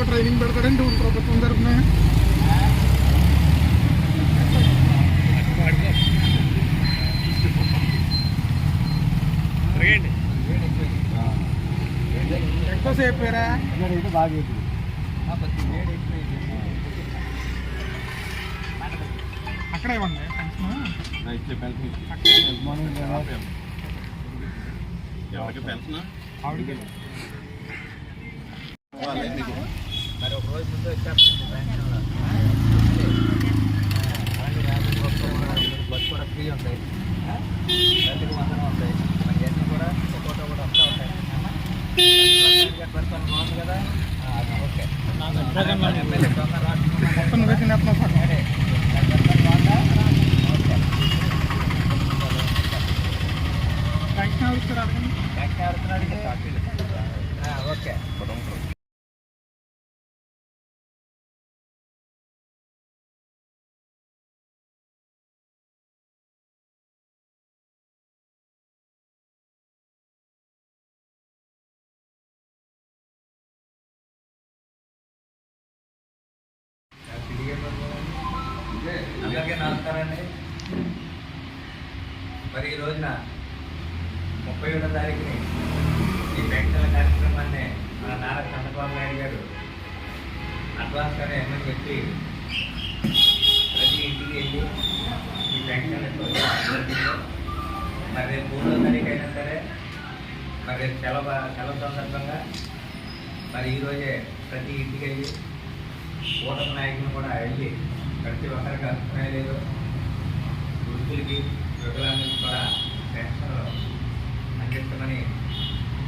రోజు ట్రైనింగ్ పెడతాడండి ప్రభుత్వం తరఫున ఎంతసేపు రా? బాగా అక్కడే ఇవ్వండి ఎవరికి పెన్షన్ ఆవిడకి. ఒక రోజు ముందు వచ్చేస్తుంది పెన్షన్లో బస్ కూడా ఫ్రీ ఉంటాయి తల్లికి వందనం ఉంటాయి మరి ఇవన్నీ కూడా ఒక్కొక్క కూడా వస్తూ ఉంటాయి పర్సన్ బాగుంది కదా ఓకే. ఎమ్మెల్యే దొంగ రాష్ట్రం ఓకే. అందరికీ నమస్కారం అండి మరి ఈ రోజున ముప్పై ఏడో తారీఖుని ఈ పెన్షన్ల కార్యక్రమాన్ని మన నారా చంద్రబాబు నాయుడు గారు అడ్వాన్స్గానే ఎన్నో చెప్పి ప్రతి ఇంటికి వెళ్ళి ఈ పెన్షన్ మరి రేపు మూడో తారీఖు అయినా సరే మరి రేపు సెలవు సెలవు సందర్భంగా మరి ఈరోజే ప్రతి ఇంటికి వెళ్ళి కూటమి నాయకులు కూడా వెళ్ళి ప్రతి ఒక్కరికి అభిప్రాయం లేదు. వృద్ధులకి వికలాంగులకి కూడా పెన్షన్లు అందిస్తామని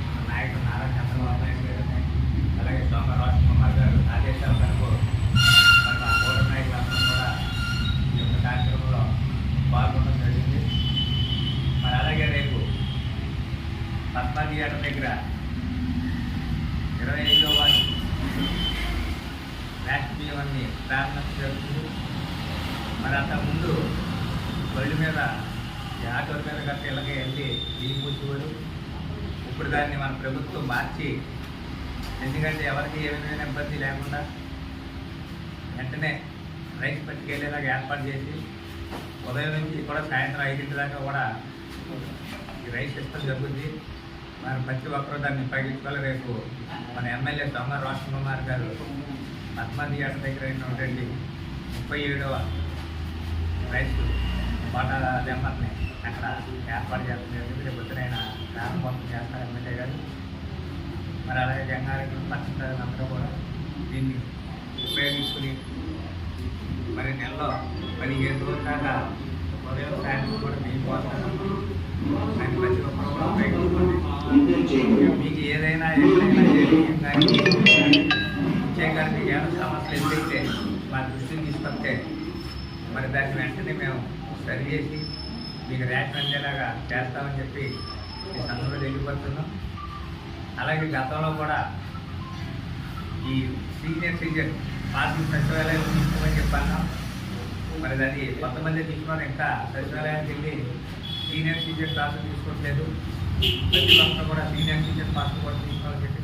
మన నాయకుడు నారా చంద్రబాబు నాయుడు గారు అలాగే సోమ రాజ్ కుమార్ గారు ఆదేశాల మేరకు మరి మా నాయకులందరూ కూడా ఈ యొక్క కార్యక్రమంలో పాల్గొనడం జరిగింది. మరి అలాగే రేపు పద్మా థియేటర్ దగ్గర ఇరవై ఐదో వారి రాష్ట్రీయమని ప్రారంభం జరుగుతుంది మరి అంతకుముందు బళ్ళు మీద ఈ ఆటోల మీద గట్ట ఇలాగే వెళ్ళి బియ్యం పూసేవారు ఇప్పుడు దాన్ని మన ప్రభుత్వం మార్చి ఎందుకంటే ఎవరికి ఏ విధమైన ఇబ్బంది లేకుండా వెంటనే రైస్ పట్టుకెళ్ళేలాగా ఏర్పాటు చేసి ఉదయం నుంచి కూడా సాయంత్రం ఐదింటి దాకా కూడా ఈ రైస్ ఇష్టం జరుగుతుంది మరి ప్రతి ఒక్కరూ దాన్ని ఉపయోగించుకోవాలి రేపు మన ఎమ్మెల్యే సోమ రాష్ట్ర కుమార్ గారు పద్మా థియేటర్ దగ్గర ఉన్నటువంటి ముప్పై ఏడవ రైతు పాట నెంబర్ని అక్కడ ఏర్పాటు చేస్తుంది ఎందుకంటే రేపు పొద్దున ప్రారంభం చేస్తారు ఎమ్మెల్యే గారు మరి అలాగే జంగారెడ్డి పచ్చ అందరూ కూడా దీన్ని ఉపయోగించుకుని మరి నెలలో పదిహేను రోజుల దాకా ఉదయం సాయంత్రం కూడా మీకు పోతాను దాన్ని ప్రతి ఒక్కరు కూడా ఉపయోగించుకోండి. మీకు ఏదైనా ఎక్కడైనా మా దృష్టిని తీసుకొస్తే మరి దాన్ని వెంటనే మేము సరి చేసి మీకు రేషన్ అందేలాగా చేస్తామని చెప్పి ఈ సందర్భంలో తెలియపడుతున్నాం అలాగే గతంలో కూడా ఈ సీనియర్ సిటిజన్ పార్టీ సచివాలయం తీసుకోమని చెప్పాను మరి అది కొంతమంది తీసుకున్నారు ఇంకా సచివాలయానికి వెళ్ళి సీనియర్ సిటిజన్ పాస్ తీసుకోవట్లేదు. ప్రతి ఒక్కరు కూడా సీనియర్ సిటిజన్ పాస్ కూడా తీసుకోవాలని చెప్పి